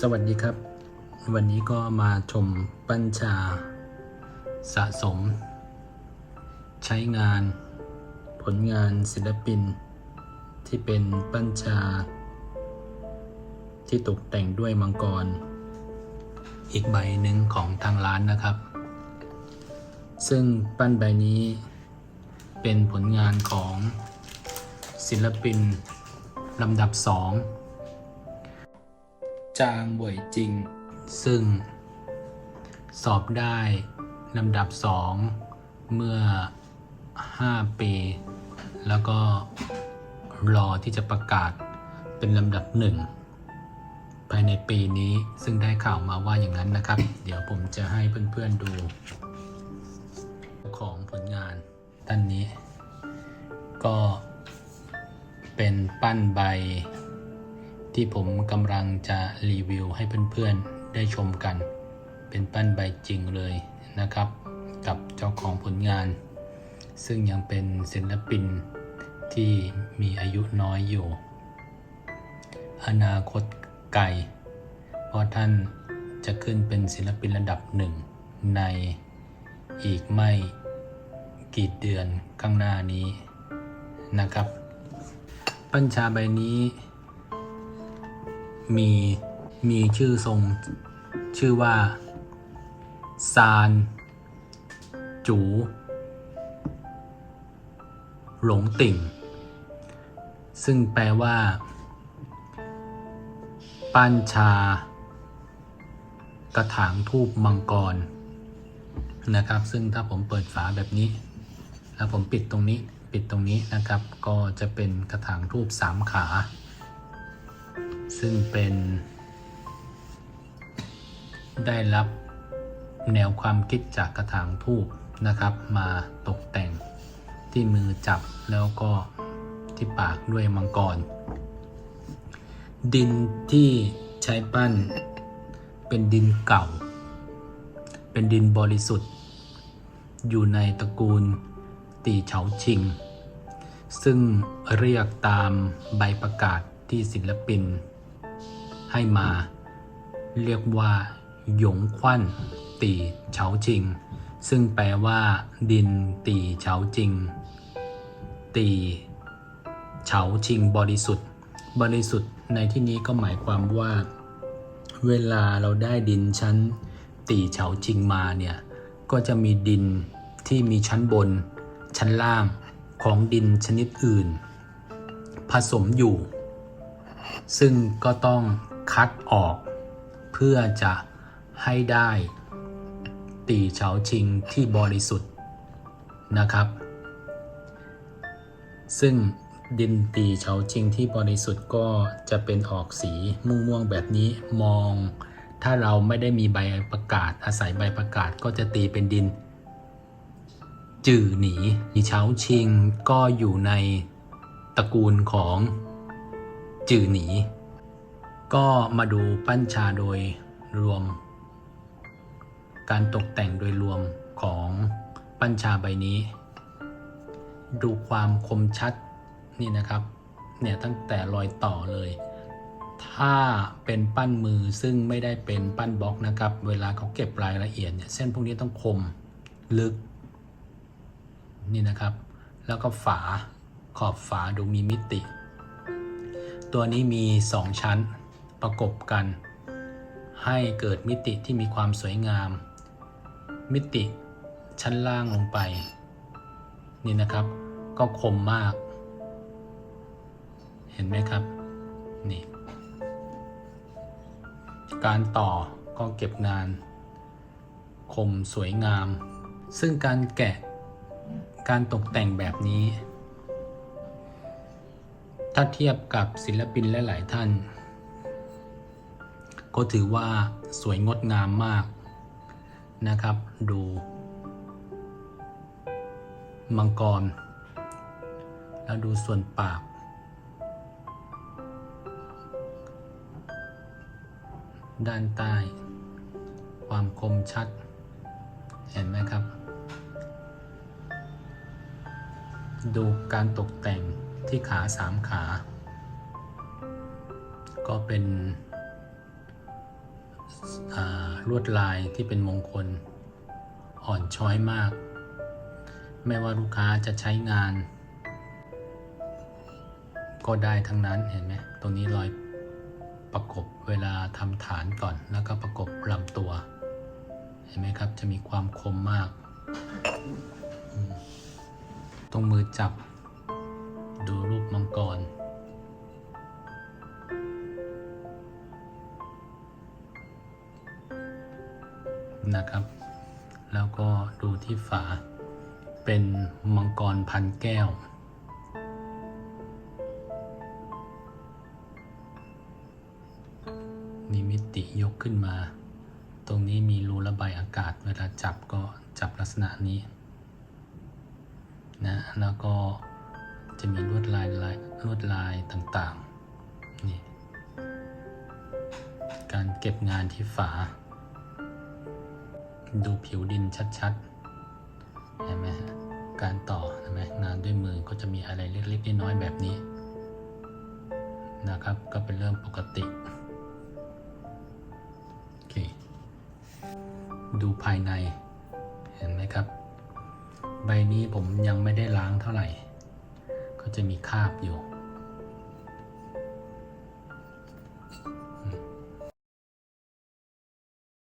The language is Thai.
สวัสดีครับ วันนี้ก็มาชมปัญชา สะสม ใช้งาน ผลงานศิลปิน ที่เป็นปัญชา ที่ตกแต่งด้วยมังกร อีกใบหนึ่งของทางร้านนะครับ ซึ่งปั้นใบนี้เป็นผลงานของศิลปินลำดับสอง จางบ่วยจริง ซึ่ง สอบได้ลำดับสองเมื่อ 5 ปี แล้วก็รอที่จะประกาศเป็นลำดับหนึ่งภายในปีนี้ซึ่งได้ข่าวมาว่าอย่างนั้นนะครับ เดี๋ยวผมจะให้เพื่อนๆดู ของผลงานด้านนี้ ก็เป็นปั้นใบ ที่ผมกำลังจะรีวิวให้เพื่อนๆได้ชมกัน เป็นปั้นใบจริงเลยนะครับ กับเจ้าของผลงาน ซึ่งยังเป็นศิลปินที่มีอายุน้อยอยู่ อนาคตไกลเพราะท่านจะขึ้นเป็นศิลปินระดับหนึ่งในอีกไม่กี่เดือนข้างหน้านี้นะครับ ปัญชาใบนี้ มีมีชื่อทรงชื่อว่าซานจู หลงติ่ง ซึ่งแปลว่า ปั้นชา กระถางทูบมังกร นะครับ ซึ่งถ้าผมเปิดฝาแบบนี้ แล้วผมปิดตรงนี้ ปิดตรงนี้นะครับ ก็จะเป็นกระถางทูบสามขา ซึ่งเป็นได้รับแนวความคิดจากกระถางทูบนะครับ มาตกแต่งที่มือจับแล้วก็ที่ปากด้วยมังกร ดินที่ใช้ปั้นเป็นดินเก่า เป็นดินบริสุทธิ์ อยู่ในตระกูลตีเฉาชิง ซึ่งเรียกตามใบประกาศที่ศิลปิน ให้มา เรียกว่าหยงควันตีเฉาจิง ซึ่งแปลว่า ดินตีเฉาจิง ตีเฉาชิงบริสุทธิ์ บริสุทธิ์ในที่นี้ก็หมายความว่า เวลาเราได้ดินชั้น ตีเฉาชิงมาเนี่ยก็จะมีดินที่มีชั้นบน ชั้นล่างของดินชนิดอื่น ผสมอยู่ ซึ่งก็ต้อง คัดออก เพื่อจะให้ได้ ตีเฉาชิงที่บริสุทธิ์นะครับ ซึ่งดินตีเฉาชิงที่บริสุทธิ์ก็จะเป็นออกสีม่วงๆแบบนี้มอง ถ้าเราไม่ได้มีใบประกาศ อาศัยใบประกาศก็จะตีเป็นดิน จื่อหนีหนีเฉาชิงก็อยู่ในตระกูลของจื่อหนี ก็มาดูปั้นชาโดยรวม การตกแต่งโดยรวมของปั้นชาใบนี้ ดูความคมชัดนี่นะครับ เนี่ยตั้งแต่รอยต่อเลย ถ้าเป็นปั้นมือซึ่งไม่ได้เป็นปั้นบล็อกนะครับ เวลาเขาเก็บรายละเอียดเนี่ยเส้นพวกนี้ต้องคมลึก นี่นะครับ แล้วก็ฝาขอบฝาดูมีมิติ ตัวนี้มี 2 ชั้น ประกบกัน ให้เกิดมิติที่มีความสวยงาม มิติชั้นล่างลงไป นี่นะครับ ก็คมมาก เห็นไหมครับ นี่ การต่อก็เก็บงาน คมสวยงาม ซึ่งการแกะการตกแต่งแบบนี้ ถ้าเทียบกับศิลปินหลาย ๆ ท่าน ก็ถือว่าสวยงดงามมากนะครับ ดู มังกร แล้วดูส่วนปาก ด้านใต้ ความคมชัด เห็นไหมครับ ดูการตกแต่งที่ขาสามขา ก็เป็น ลวดลายที่เป็นมงคล อ่อนช้อยมาก ไม่ว่าลูกค้าจะใช้งาน ก็ได้ทั้งนั้นเห็นไหมตรงนี้รอยประกบเวลาทำฐานก่อนแล้วก็ประกบลำตัว เห็นไหมครับจะมีความคมมาก ตรงมือจับ ดูรูปมังกร นะครับ แล้วก็ดูที่ฝา เป็นมังกรพันแก้วมีมิติยกขึ้นมา ตรงนี้มีรูระบายอากาศ เวลาจับก็จับลักษณะนี้นะ แล้วก็จะมีลวดลายลายลวดลายต่างๆ นี่ การเก็บงานที่ฝา ดูผิวดินชัดๆเห็นไหมฮะการต่อเห็นไหมงานด้วยมือก็จะมีอะไรเล็กๆน้อยๆแบบนี้นะครับ ก็เป็นเรื่องปกติโอเคดูภายในเห็นไหมครับ ใบนี้ผมยังไม่ได้ล้างเท่าไหร่ ก็จะมีคราบอยู่